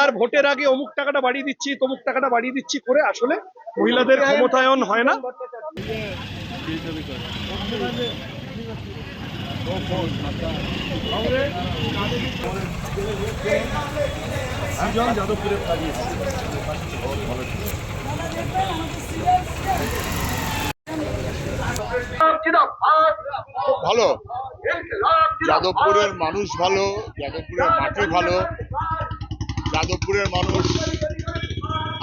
আর ভোটের আগে অমুক টাকাটা বাড়িয়ে দিচ্ছি, তমুক টাকাটা বাড়িয়ে দিচ্ছি করে আসলে মহিলাদের ক্ষমতায়ন হয় না। ভালো। যাদবপুরের মানুষ ভালো, যাদবপুরের মাটি ভালো। যাদবপুরের মানুষ।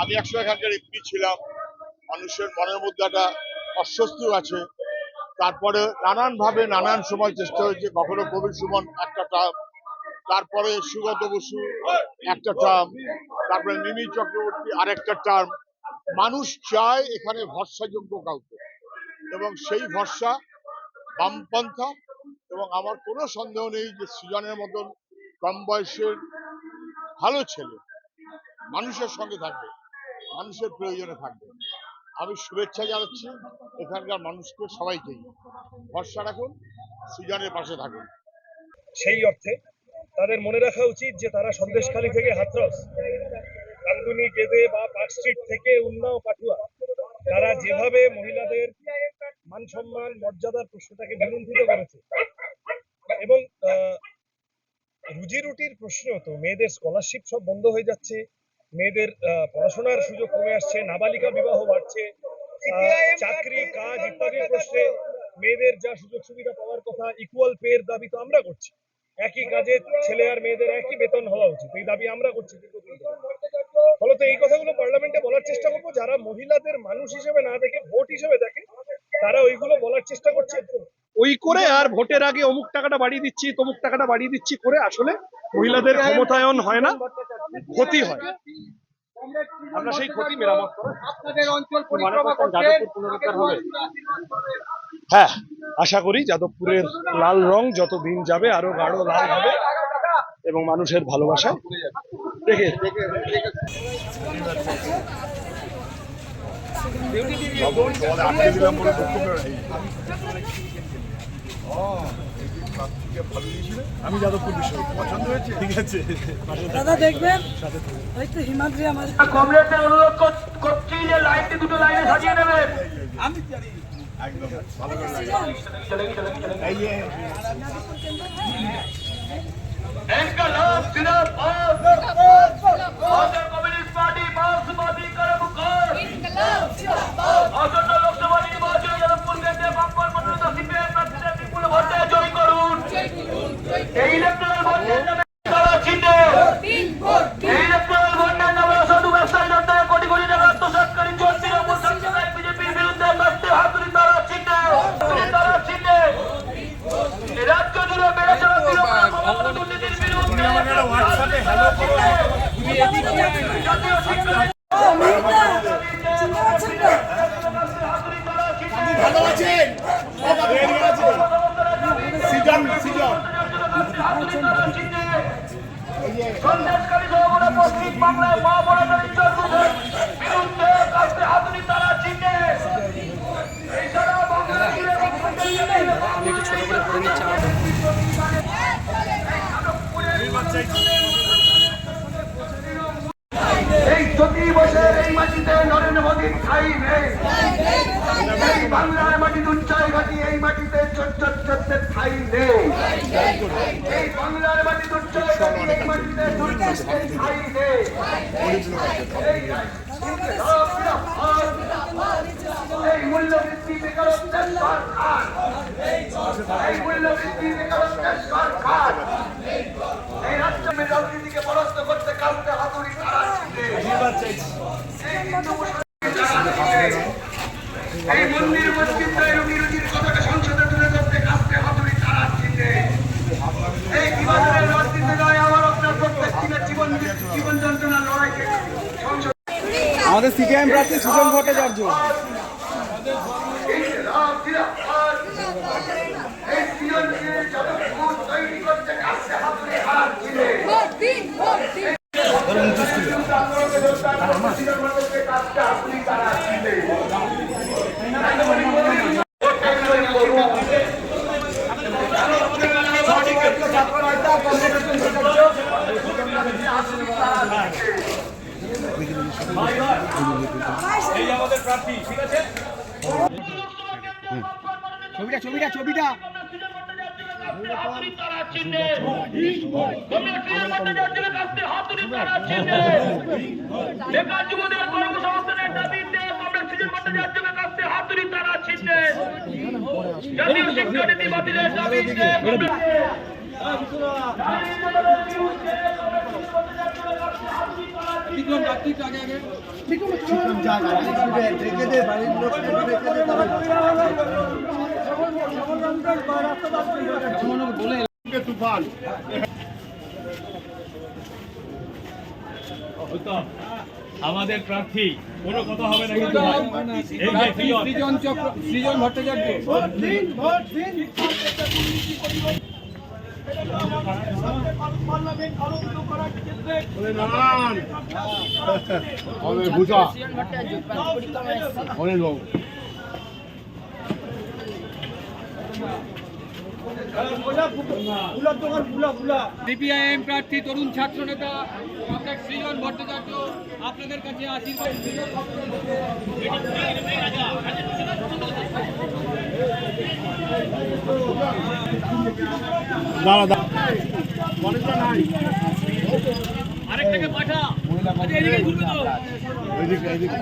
আমি একশো এখানকার এমপি ছিলাম। মানুষের মনের মধ্যে একটা অস্বস্তিও আছে। তারপরে নানান ভাবে নানান সময় চেষ্টা হয়েছে। কখনো কবির সুমন একটা টার্ম তারপরে সুগত বসু একটা টার্ম তারপরে মিমি চক্রবর্তী আরেকটা টার্ম মানুষ চায় এখানে ভরসাযোগ্য কাউকে। এবং সেই ভরসা বামপন্থা। এবং আমার কোনো সন্দেহ নেই যে সৃজনের মতন কম বয়সের ভালো ছেলে, মানুষের সঙ্গে থাকবে, মানুষের প্রয়োজনে থাকবে। আমি শুভেচ্ছা জানাচ্ছি এখানকার মানুষকে সবাইকেই। ভরসা রাখুন, সৃজনের পাশে থাকুন। সেই অর্থে তাদের মনে রাখা উচিত যে তারা সন্দেশখালী থেকে হাতরস কান্দুনি গেদে বা পার্ক স্ট্রিট থেকে উন্নাও পাঠুয়া তারা যেভাবে মহিলাদের মান সম্মান, মর্যাদার প্রশ্নটাকে বিলুণ্ঠিত করেছে এবং রুজি রুটির প্রশ্ন তো মেয়েদের স্কলারশিপ সব বন্ধ হয়ে যাচ্ছে মেয়েদের পড়াশোনার সুযোগ কমে আসছে নাবালিকা বিবাহ বাড়ছে চাকরি কাজ ইত্যাদির প্রশ্নে মেয়েদের যা সুযোগ সুবিধা পাওয়ার কথা ইকুয়াল পে এর দাবি তো আমরা করছি। একই কাজে ছেলে আর মেয়েদের একই বেতন হওয়া উচিত এই দাবি আমরা করছি। ফলত এই কথাগুলো পার্লামেন্টে বলার চেষ্টা করব যারা মহিলাদের মানুষ হিসেবে না দেখে ভোট হিসেবে দেখে তারা ওইগুলো বলার চেষ্টা করছে। ওই করে আর ভোটের আগে অমুক টাকাটা বাড়িয়ে দিচ্ছি তমুক টাকাটা বাড়িয়ে দিচ্ছি করে আসলে মহিলাদের ক্ষমতায়ন হয় না ক্ষতি হয়। আমরা সেই ক্ষতি মেরামত হ্যাঁ আশা করি যাদবপুরের লাল রং যত দিন যাবে আরও গাঢ় লাল হবে এবং মানুষের ভালোবাসা দেখে আমি যাদবপুর বিশ্ব পছন্দ হয়েছে ঠিক আছে দাদা দেখবেন ওই তো হিমাদ্রি আমাদের কমরেডদের অনুরোধ কর- করছি যে লাইনটি দুটো লাইনে সাজিয়ে দেবেন इनकलाब जिंदाबाद भारतीय कम्युनिस्ट पार्टी সন্দেশকারী সহগণ পশ্চিম বাংলায় মা ইজ্জতের বিরুদ্ধে কাস্তে হাতুড়ি তারা চিহ্নে এই চটি বছর এই মাটিতে নরেন্দ্র মোদীর ঠাই নেই। এই বাংলার মাটি উচ্চাই ঘাটি, এই মাটিতে চোদ্দের ঠাই নেই এই বাংলার মাটি উচ্চাই ঘাটি এই মাটিতে দুর্নীতির ঠাই নেই এই মূল্য বৃদ্ধি বেকারত্বের সরকার এই মূল্য বৃদ্ধি বেকারত্বের সরকার এই এই মন্দির মসজিদ রুজির কথাটা সংসদে তুলে ধরতে কাউকে হাতুড়ি তারা এই বিভাজনের আমাদের সিপিআইএম প্রার্থী সুজন ভট্টাচার্য। সৃজনশীল জনগণ তৈরি করতে কাউকে হাতুড়ি তারা চিনে ভাই ভাই এই আমাদের প্রার্থী ঠিক আছে? ছবিটা ছবিটা ছবিটা। জাতীয় শিক্ষানীতি বাতিলের দাবিতে তুফান আমাদের প্রার্থী কোনো কথা হবে না কিন্তু সৃজন ভট্টাচার্য। ভূষা অনিল সিপিআইএম প্রার্থী তরুণ ছাত্র নেতা ডক্টর সৃজন ভট্টাচার্য আপনাদের কাছে আশীর্বাদ। আরেকটাকে পাঠা। এদিকে ঘুরবে তো। এদিকে এদিকে।